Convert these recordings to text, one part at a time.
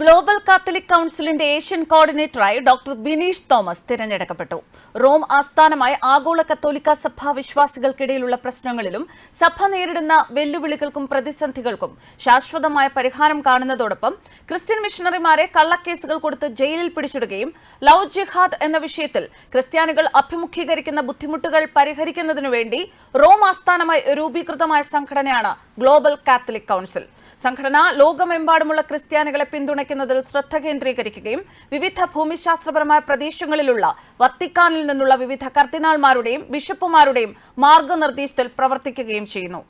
Global catholic കൗൺസിലിന്റെ Asian കോർഡിനേറ്ററായി doctor Bineesh Thomas തിരഞ്ഞെടുക്കപ്പെട്ടു. റോം ആസ്ഥാനമായ ആഗോള കത്തോലിക്ക സഭാ വിശ്വാസികൾക്കിടയിലുള്ള പ്രശ്നങ്ങളിലും സഭ നേരിടുന്ന വെല്ലുവിളികൾക്കും പ്രതിസന്ധികൾക്കും ശാശ്വതമായ പരിഹാരം കാണുന്നതോടൊപ്പം ക്രിസ്ത്യൻ മിഷണറിമാരെ കള്ളക്കേസുകൾ കൊടുത്ത് ജയിലിൽ പിടിച്ചിടുകയും ലവ് ജിഹാദ് എന്ന വിഷയത്തിൽ ക്രിസ്ത്യാനികൾ അഭിമുഖീകരിക്കുന്ന ബുദ്ധിമുട്ടുകൾ പരിഹരിക്കുന്നതിനു വേണ്ടി റോം ആസ്ഥാനമായി രൂപീകൃതമായ സംഘടനയാണ് ഗ്ലോബൽ കാത്തലിക് കൗൺസിൽ. സംഘടന ലോകമെമ്പാടുമുള്ള ക്രിസ്ത്യാനികളെ പിന്തുണയ്ക്കുന്നതിൽ ശ്രദ്ധ കേന്ദ്രീകരിക്കുകയും വിവിധ ഭൂമിശാസ്ത്രപരമായ പ്രദേശങ്ങളിലുള്ള വത്തിക്കാനിൽ നിന്നുള്ള വിവിധ കർദിനാൾമാരുടെയും ബിഷപ്പുമാരുടെയും മാർഗനിർദ്ദേശത്തിൽ പ്രവർത്തിക്കുകയും ചെയ്യുന്നു.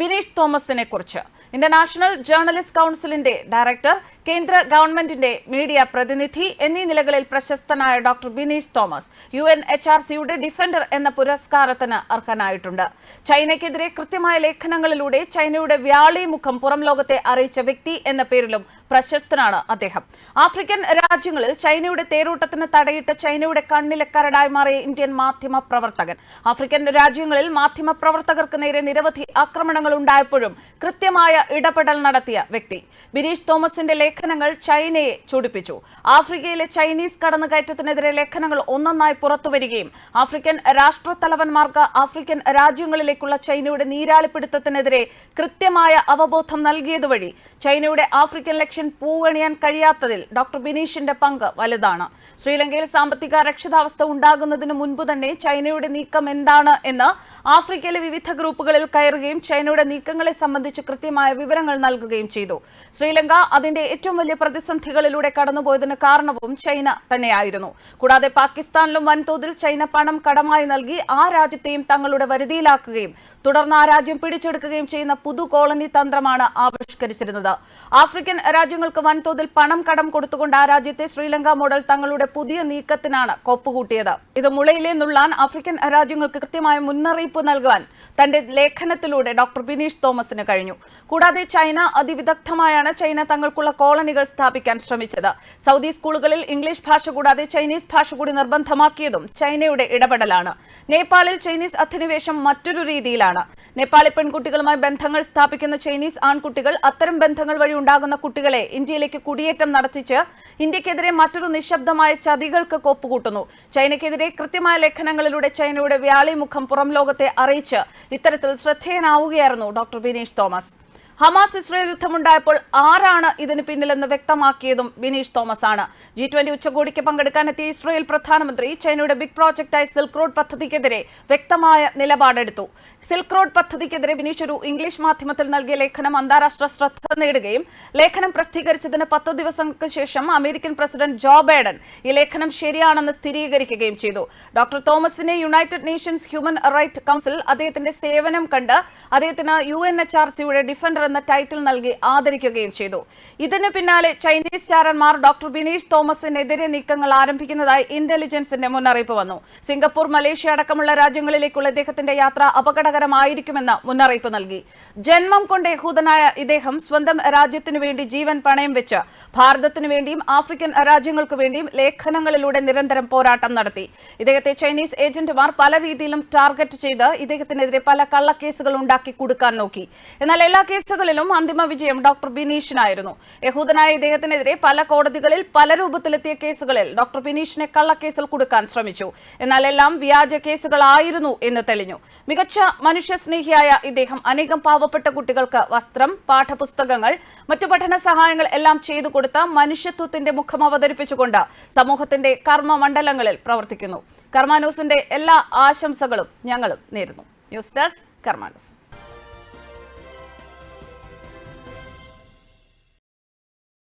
ബിനീഷ് തോമസിനെ കുറിച്ച്. ഇന്റർനാഷണൽ ജേർണലിസ്റ്റ് കൗൺസിലിന്റെ ഡയറക്ടർ കേന്ദ്ര ഗവൺമെന്റിന്റെ മീഡിയ പ്രതിനിധി എന്നീ നിലകളിൽ പ്രശസ്തനായ doctor Bineesh Thomas U N H R സിയുടെ ഡിഫൻഡർ എന്ന പുരസ്കാരത്തിന് അർഹനായിട്ടുണ്ട്. ചൈനയ്ക്കെതിരെ കൃത്യമായ ലേഖനങ്ങളിലൂടെ ചൈനയുടെ വ്യാളി മുഖം പുറം ലോകത്തെ അറിയിച്ച വ്യക്തി എന്ന പേരിലും പ്രശസ്തനാണ് അദ്ദേഹം. ആഫ്രിക്കൻ രാജ്യങ്ങളിൽ ചൈനയുടെ തേരോട്ടത്തിന് തടയിട്ട് ചൈനയുടെ കണ്ണിലെ കരടായി മാറിയ ഇന്ത്യൻ മാധ്യമ പ്രവർത്തകൻ. ആഫ്രിക്കൻ രാജ്യങ്ങളിൽ മാധ്യമ പ്രവർത്തകർക്ക് നേരെ നിരവധി ആക്രമണങ്ങൾ ഉണ്ടായപ്പോഴും കൃത്യമായ ഇടപെടൽ നടത്തിയ വ്യക്തി. ബിനീഷ് തോമസിന്റെ ലേഖനങ്ങൾ ചൈനയെ ചൂടിപ്പിച്ചു. ആഫ്രിക്കയിലെ ചൈനീസ് കടന്നുകയറ്റത്തിനെതിരെ ലേഖനങ്ങൾ ഒന്നൊന്നായി പുറത്തുവരികയും ആഫ്രിക്കൻ രാഷ്ട്രത്തലവന്മാർക്ക് ആഫ്രിക്കൻ രാജ്യങ്ങളിലേക്കുള്ള ചൈനയുടെ നീരാളിപ്പിടുത്തത്തിനെതിരെ കൃത്യമായ അവബോധം നൽകിയതുവഴി ചൈനയുടെ ആഫ്രിക്കൻ ലക്ഷ്യം പൂവണിയാൻ കഴിയാത്തതിൽ ഡോക്ടർ ബിനീഷിന്റെ പങ്ക് വലുതാണ്. ശ്രീലങ്കയിൽ സാമ്പത്തിക അരക്ഷിതാവസ്ഥ ഉണ്ടാകുന്നതിന് മുൻപ് തന്നെ ചൈനയുടെ നീക്കം എന്താണ് എന്ന് ആഫ്രിക്കയിലെ വിവിധ ഗ്രൂപ്പുകളിൽ കയറുകയും ചൈനയുടെ നീക്കങ്ങളെ സംബന്ധിച്ച് കൃത്യമായ വിവരങ്ങൾ നൽകുകയും ചെയ്തു. ശ്രീലങ്ക അതിന്റെ ഏറ്റവും വലിയ പ്രതിസന്ധികളിലൂടെ കടന്നുപോയതിന് കാരണവും ചൈന തന്നെയായിരുന്നു. കൂടാതെ പാകിസ്ഥാനിലും വൻതോതിൽ ചൈന പണം കടമായി നൽകി ആ രാജ്യത്തെയും തങ്ങളുടെ വരുതിയിലാക്കുകയും തുടർന്ന് ആ രാജ്യം പിടിച്ചെടുക്കുകയും ചെയ്യുന്ന പുതു കോളനി തന്ത്രമാണ് ആവിഷ്കരിച്ചിരുന്നത്. ആഫ്രിക്കൻ രാജ്യങ്ങൾക്ക് വൻതോതിൽ പണം കടം കൊടുത്തുകൊണ്ട് ആ രാജ്യത്തെ ശ്രീലങ്ക മോഡൽ തങ്ങളുടെ പുതിയ നീക്കത്തിനാണ് കൊപ്പുകൂട്ടിയത്. ഇത് മുളയിലെ നുള്ളാൻ ആഫ്രിക്കൻ രാജ്യങ്ങൾക്ക് കൃത്യമായ മുന്നറിയിപ്പ് നൽകുവാൻ തന്റെ ലേഖനത്തിലൂടെ ഡോക്ടർ ബിനീഷ് തോമസിന് കഴിഞ്ഞു. കൂടാതെ ചൈന അതിവിദഗ്ധമായാണ് ചൈന തങ്ങൾക്കുള്ള കോളനികൾ സ്ഥാപിക്കാൻ ശ്രമിച്ചത്. സൗദി സ്കൂളുകളിൽ ഇംഗ്ലീഷ് ഭാഷ കൂടാതെ ചൈനീസ് ഭാഷ കൂടി നിർബന്ധമാക്കിയതും ചൈനയുടെ ഇടപെടലാണ്. നേപ്പാളിൽ ചൈനീസ് അധിനിവേശം മറ്റൊരു രീതിയിലാണ്. നേപ്പാളി പെൺകുട്ടികളുമായി ബന്ധങ്ങൾ സ്ഥാപിക്കുന്ന ചൈനീസ് ആൺകുട്ടികൾ അത്തരം ബന്ധങ്ങൾ വഴി ഉണ്ടാകുന്ന കുട്ടികളെ ഇന്ത്യയിലേക്ക് കുടിയേറ്റം നടത്തിച്ച് ഇന്ത്യക്കെതിരെ മറ്റൊരു നിശബ്ദമായ ചതികൾക്ക് കോപ്പുകൂട്ടുന്നു. ചൈനയ്ക്കെതിരെ കൃത്യമായ ലേഖനങ്ങളിലൂടെ ചൈനയുടെ വ്യാളിമുഖം പുറം ലോകത്തെ അറിയിച്ച് ഇത്തരത്തിൽ ശ്രദ്ധേയനാവുകയായിരുന്നു doctor Bineesh Thomas. Hamas Israel യുദ്ധമുണ്ടായപ്പോൾ ആരാണ് ഇതിന് പിന്നിലെന്ന് വ്യക്തമാക്കിയതും ബിനീഷ് തോമസ് ആണ് ജി ട്വന്റി ഉച്ചകോടിക്ക് പങ്കെടുക്കാനെത്തിയ ഇസ്രയേൽ പ്രധാനമന്ത്രി ചൈനയുടെ ബിഗ് പ്രോജക്റ്റായ സിൽക്ക് റോഡ് പദ്ധതിക്കെതിരെ വ്യക്തമായ നിലപാടെടുത്തു. സിൽക്ക് റോഡ് പദ്ധതിക്കെതിരെ ബിനീഷ് ഒരു ഇംഗ്ലീഷ് മാധ്യമത്തിൽ നൽകിയ ലേഖനം അന്താരാഷ്ട്ര ശ്രദ്ധ നേടുകയും ലേഖനം പ്രസിദ്ധീകരിച്ചതിന് പത്ത് ദിവസങ്ങൾക്ക് ശേഷം അമേരിക്കൻ പ്രസിഡന്റ് ജോ ബൈഡൻ ഈ ലേഖനം ശരിയാണെന്ന് സ്ഥിരീകരിക്കുകയും ചെയ്തു. ഡോക്ടർ തോമസിനെ United Nations human right council അദ്ദേഹത്തിന്റെ സേവനം കണ്ട് അദ്ദേഹത്തിന് യു എൻ എച്ച് ആർ സിയുടെ ഡിഫൻഡർ എന്ന ടൈറ്റിൽ നൽകി ആദരിക്കുകയും ചെയ്തു. ഇതിന് പിന്നാലെ ചൈനീസ് ചാരന്മാർ ഡോക്ടർ ബിനീഷ് തോമസിനെതിരെ നീക്കങ്ങൾ ആരംഭിക്കുന്നതായി ഇന്റലിജൻസിന്റെ മുന്നറിയിപ്പ് വന്നു. സിംഗപ്പൂർ മലേഷ്യ അടക്കമുള്ള രാജ്യങ്ങളിലേക്കുള്ള ഇദ്ദേഹത്തിന്റെ യാത്ര അപകടകരമായിരിക്കുമെന്ന് മുന്നറിയിപ്പ് നൽകി. ജന്മം കൊണ്ട് യഹൂദനായ ഇദ്ദേഹം സ്വന്തം രാജ്യത്തിനു വേണ്ടി ജീവൻ പണയം വെച്ച് ഭാരതത്തിനു വേണ്ടിയും ആഫ്രിക്കൻ രാജ്യങ്ങൾക്കു വേണ്ടിയും ലേഖനങ്ങളിലൂടെ നിരന്തരം പോരാട്ടം നടത്തി. ഇദ്ദേഹത്തെ ചൈനീസ് ഏജന്റുമാർ പല രീതിയിലും ടാർഗറ്റ് ചെയ്ത് ഇദ്ദേഹത്തിനെതിരെ പല കള്ളക്കേസുകൾ ഉണ്ടാക്കി കൊടുക്കാൻ നോക്കി. എന്നാൽ എല്ലാ കേസുകളിലും അന്തിമ വിജയം ഡോക്ടർ ബിനീഷിനായിരുന്നു. യഹൂദനായ ഇദ്ദേഹത്തിനെതിരെ പല കോടതികളിൽ പല രൂപത്തിലെത്തിയ കേസുകളിൽ ഡോക്ടർ ബിനീഷിനെ കള്ളക്കേസിൽ കൊടുക്കാൻ ശ്രമിച്ചു. എന്നാൽ എല്ലാം വ്യാജ കേസുകളായിരുന്നു എന്ന് തെളിഞ്ഞു. മികച്ച മനുഷ്യ സ്നേഹിയായ ഇദ്ദേഹം അനേകം പാവപ്പെട്ട കുട്ടികൾക്ക് വസ്ത്രം പാഠപുസ്തകങ്ങൾ മറ്റു പഠന സഹായങ്ങൾ എല്ലാം ചെയ്തു കൊടുത്ത മനുഷ്യത്വത്തിന്റെ മുഖം അവതരിപ്പിച്ചുകൊണ്ട് സമൂഹത്തിന്റെ കർമ്മമണ്ഡലങ്ങളിൽ പ്രവർത്തിക്കുന്നു. കർമാനൂസിന്റെ എല്ലാ ആശംസകളും ഞങ്ങളും നേരുന്നു. News desk കർമാനൂസ്.